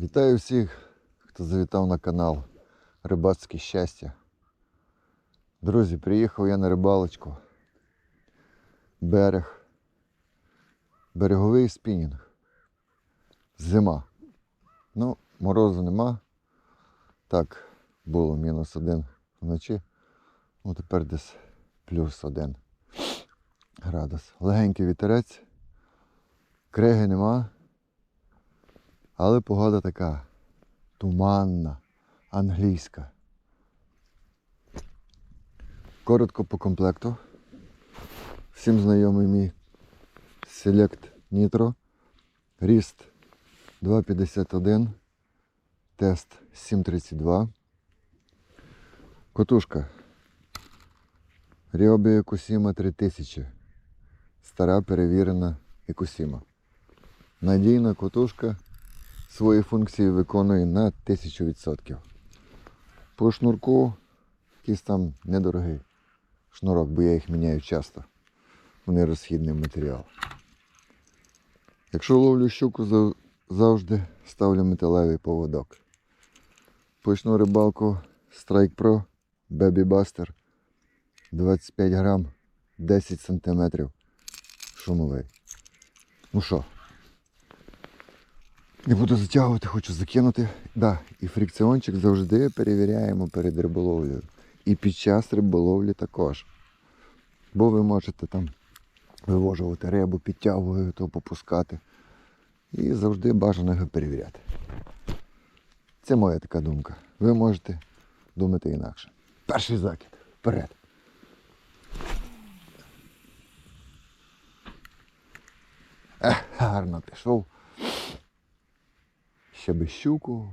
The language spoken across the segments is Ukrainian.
Вітаю всіх, хто завітав на канал Рибацьке щастя. Друзі, приїхав я на рибалочку. Берег. Береговий спінінг. Зима. Ну, морозу нема. Так, було мінус один вночі. Ну, тепер десь плюс один градус. Легенький вітерець. Криги нема. Але погода така туманна, англійська. Коротко по комплекту. Всім знайомий мій Select Nitro. Ріст 2,51. Тест 732. Котушка. Ryobi Якусіма 3000. Стара перевірена Якусіма. Надійна котушка свої функції виконує на 1000%. По шнурку якийсь там недорогий шнурок, бо я їх міняю часто. Вони розхідний матеріал. Якщо ловлю щуку, завжди ставлю металевий поводок. Почну рибалку Strike Pro Baby Buster 25 грам 10 сантиметрів шумовий. Ну що, не буду затягувати, хочу закинути. Да, і фрикціончик завжди перевіряємо перед риболовлею. І під час риболовлі також. Бо ви можете там вивожувати рибу, підтягувати, попускати. І завжди бажано його перевіряти. Це моя така думка. Ви можете думати інакше. Перший закид. Вперед. Ех, гарно пішов. Ще би щуку.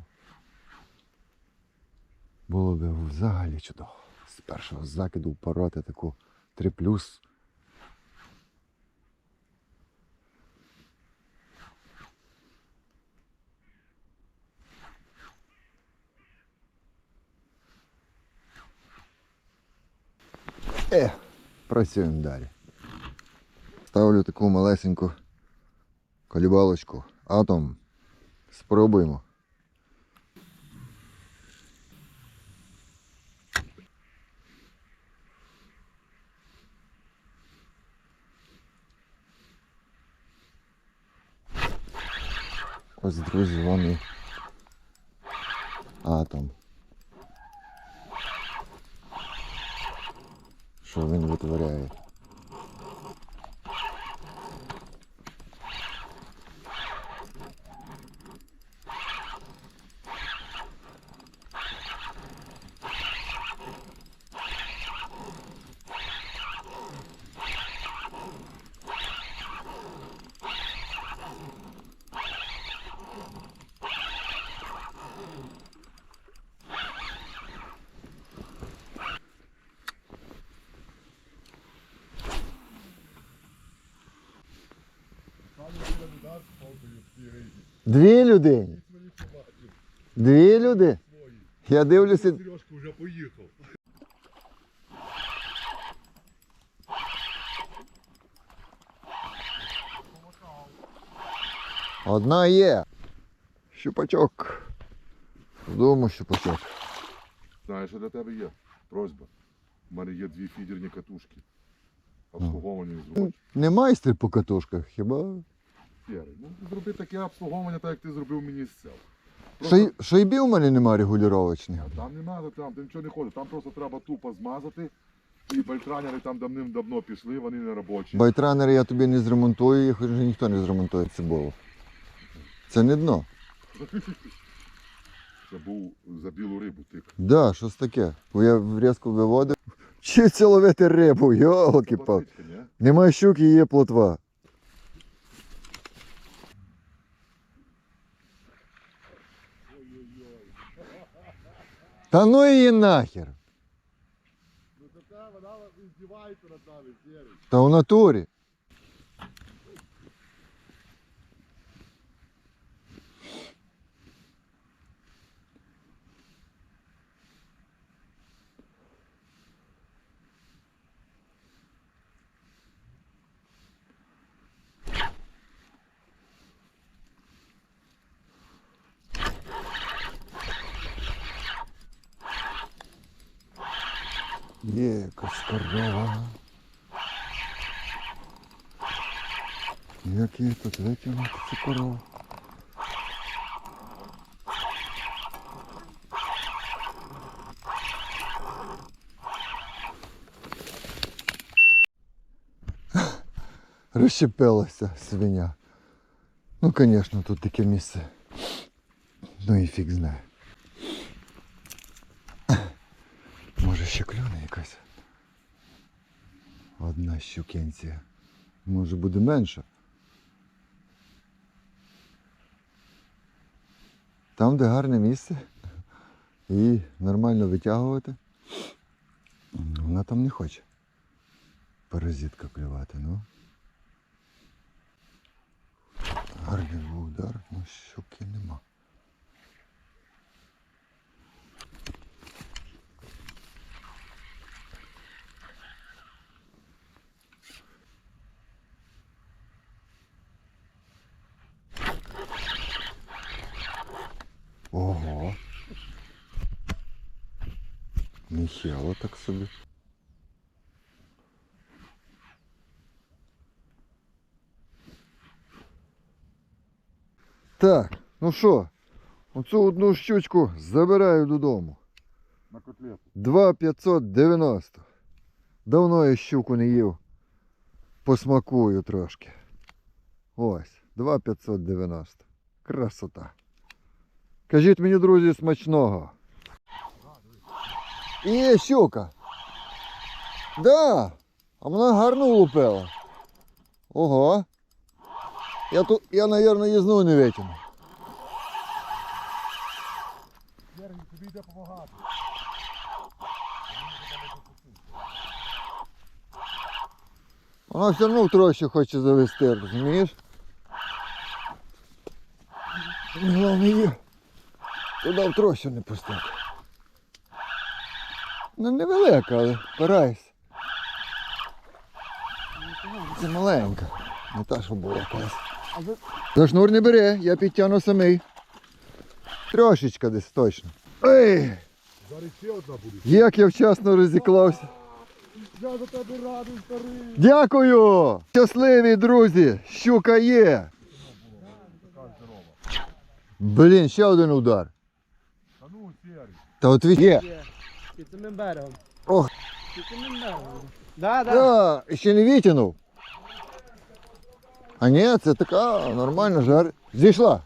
Було б взагалі чудово. З першого закиду впороти таку 3 плюс. Е, працюємо далі. Ставлю таку малесеньку колібалочку. Атом. Спробуємо. Ось, друзі, і атом. Що він витворяє? Дві людини. Дві люди. Я дивлюся. Сережка вже поїхав. Одна є. Щупачок. Дому щупачок. Знаєш, що для тебе є? Просьба. У мене є дві фідерні катушки. Обслуговані зробити. Не майстер по катушках, хіба? Сєрий. Ну, зроби таке обслуговування, так як ти зробив мені з цел. Шай... Шайбів у мене нема регулювачних. А Там не треба, там нічого не ходить. Там просто треба тупо змазати. І бальтранери там давним-давно пішли, вони не робочі. Байтранери я тобі не зремонтую, їх вже ніхто не зремонтує цибулу. Це не дно. Це був за білу рибу тик. Да, щось таке. Бо я різко виводив. Вчиться ловити рибу, йолки пал Платичка, ні? Нема щуки, є плотва. Та ну її нахер. Ну це вона здівається над нами, сєрий. Та в натурі. Є якась корова. Як її тут витягнути цю корову? Розщепилася свиня. Ну, звісно, тут таке місце. Ну і фіг знає. Може ще клюне якась. Одна щукенція. Може буде менше. Там, де гарне місце. І нормально витягувати. Вона там не хоче. Паразитка клювати, ну. Гарний був удар, ну щуки нема. Ого. Нехило так собі. Так, ну що, оцю одну щучку забираю додому. На котлету. 2,590. Давно я щуку не їв. Посмакую трошки. Ось, 2,590. Красота. Кажіть мені, друзі, смачного. І є щука. Да. А вона гарно влупила. Ого. Я тут, я, мабуть, її знову не витягну. Сергій, тобі йде допомагати. Вона все одно в трощі хоче завести, розумієш? Головне її Туди в трощу не пустити. Ну невелика, але старайся. Це маленька. Не та, що була колись. За шнур не бери, я підтягну самий. Трошечка десь точно. Ей! Зараз ще одна буде. Як я вчасно розіклався. Я за тебе радий, старий. Дякую! Щасливі друзі! Щука є! Блін, ще один удар. Та ну, серый. Та от від... Є. Є. Під самим берегом. Ох. Під самим берегом. Да, да. Да, ще не витягнув. А ні, це така нормально жар. Зійшла.